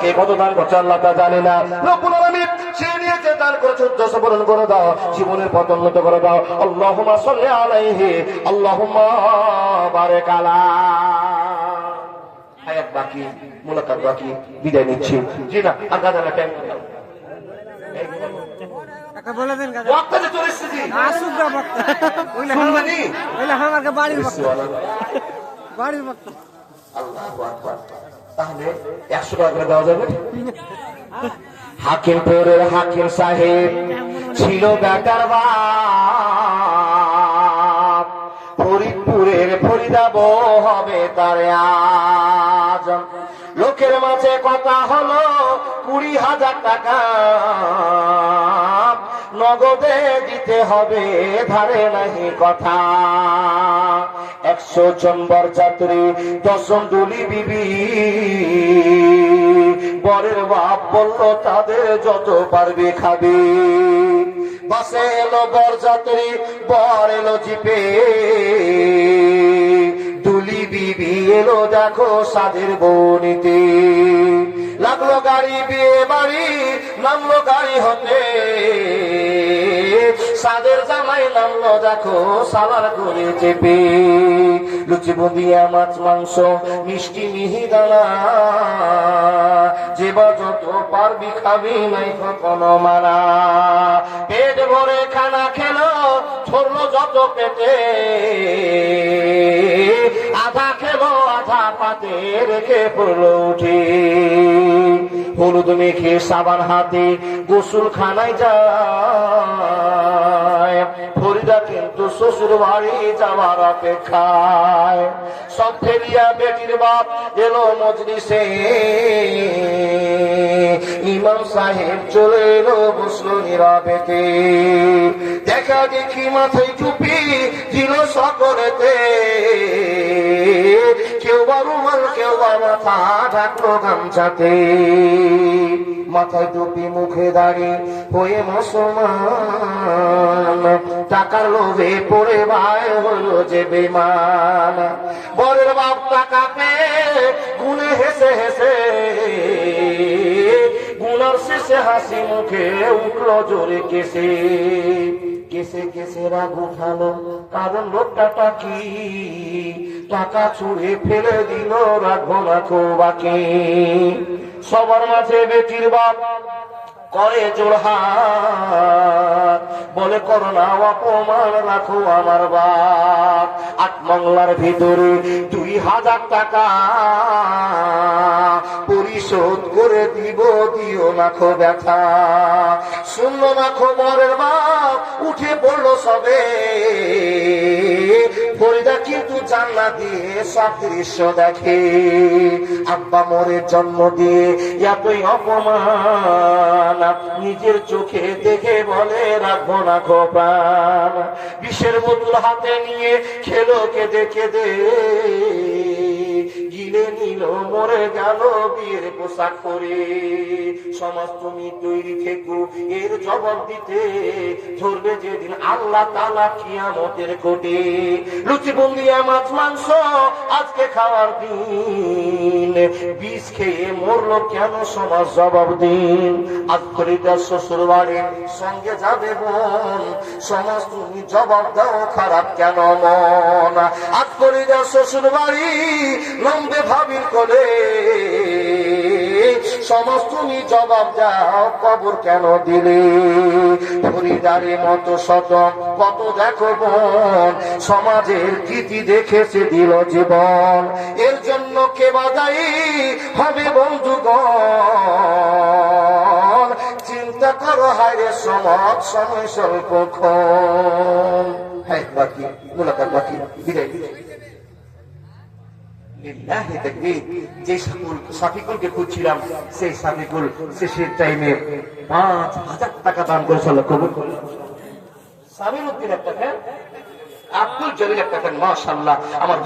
কে কত দান করছে আল্লাহ তা জানে না। রব্বুল আলামিন সে নিয়েছে দান করেছে উদ্দেশ্য পূরণ করে দাও জীবনের পথ উন্নত করে দাও। আল্লাহুম্মা সাল্লি আলাইহি আল্লাহুম্মা বারিক আলা। হায়াত বাকি মুলাকাত বাকি বিদায় নিচ্ছি। জি না আর গাদানা টাইম কাকা বলে দেন কাকা ওয়াক্তে যে চলে এসেছি আসুক গা বক্তা। ওইলে শুনবানি? বাড়ির বক্তা। বাড়ির বক্তা। আল্লাহু আকবার। তাহলে একশো টাকা করে দেওয়া যাবে। হাকিমপুরের হাকিম সাহেব ছিল বেটার বাপ। ফরিদপুরের ফরিদাব হবে তার আজ। লোকের মাঝে কথা হলো কুড়ি হাজার টাকা। নগদে দিতে হবে, ধারে নাহি কথা। একশো জন বরযাত্রী দশম দুলি বিবি। বরের বাপ বলল, তাদের যত পারবে খাবে। বাসে এলো বরযাত্রী, বর এলো জিপে। দুলি বিবি এলো, দেখো সাদের বনিতে লাগল গাড়ি, বিয়ে বাড়ি, নামলো গাড়ি হতে। সাদের জামাই নামলো দেখো, সালার করে চেপে। লুচি বুদিয়া মাছ, মাংস, মিষ্টি, মিহি দানা। যে যত পারবি খাবি, নাই কোনো মানা। পেট ভরে খানা খেলো, ছড়লো যত পেটে। আধা খেলো, আধা পাতে রেখে পড়ল উঠে। হলুদ মেখে সাবান হাতে, গোসল খানায় যায়। ফরিদা কিন্তু শ্বশুর বাড়ি যাওয়ার অপেক্ষায়। সব ফেরিয়া বেটির বাপ এলো মজলিসে। ইমাম সাহেব চলে এলো বসল নীরবেতে দেখা দেখি মাথায় টুপি ছিল সকলেতে। কেউ কেউ বা মাথা ঢাকলো গামছাতে মাথায় টুপি মুখে দাঁড়ি হয়ে মুসলমান। টাকার লোভে পড়ে ভাই হলো যে বেমান বরের বাপ টাকা পেয়ে গুনে হেসে হেসে। গুনার শেষে হাসি মুখে উঠল জোরে কেসে কেসে কেসে রাগু খালো কারণ লোকটা কি টাকা ছুঁড়ে ফেলে দিল রাখো খো বাকি সবার মাঝে বেটির বাপ। করে জোড়হাত বলে করো না, অপমান রাখো আমার বাপ। আট বাংলার ভিতরে দুই হাজার টাকা। পরিশোধ করে দিব, দিও না খো ব্যথা। শূন্য না খবরের বাপ উঠে পড়ল সবে। ফরিদা কিন্তু জানলা দিয়ে সব দৃশ্য দেখে। আব্বা মরে জন্ম দিয়ে এতই অপমান। নিজের চোখে দেখে বলে রাখব না খোপান। বিষের বোতল হাতে নিয়ে খেলো কেঁদে কেঁদে। গিলে নিল মরে গেল বিয়ের পোশাক পরে। সমাজ তুমি তৈরি থেকো, এর জবাব দিতে। ধরবে যেদিন আল্লাহ তালা কিয়ামতের কোটে। লুচি বন্দিয়া, মাছ, মাংস আজকে খাওয়ার দিন। বিষ খেয়ে মরলো কেন সমাজ জবাব দিন। আজ ফরিদার শ্বশুর বাড়ির সঙ্গে যাবে বোন সমাজ তুমি জবাব দাও খারাপ কেন মন। আজ ফরিদার শ্বশুর বাড়ি সমাজ তুমি জবাব দাও, কবর কেন দিলে? ফরিদারের মতো শত, কত দেখো বোন সমাজের কীর্তি দেখেছে দিল জীবন। এর জন্য কে বাদাই হবে বন্ধুগণ? চিন্তা করো, হায় সমাজ, সময় স্বল্পক্ষণ হ্যাঁ বাকি, মোলাকাত বাকি, বিদায়। যে সাফিকুলকে খুঁজছিলাম, সেই সাফিকুল শেষের টাইমে পাঁচ হাজার টাকা দান করে আল্লাহ, কবুল সামির উদ্দিন একটা ফ্যান আব্দুল জলিল একটা ফ্যান মাশাল্লাহ আমার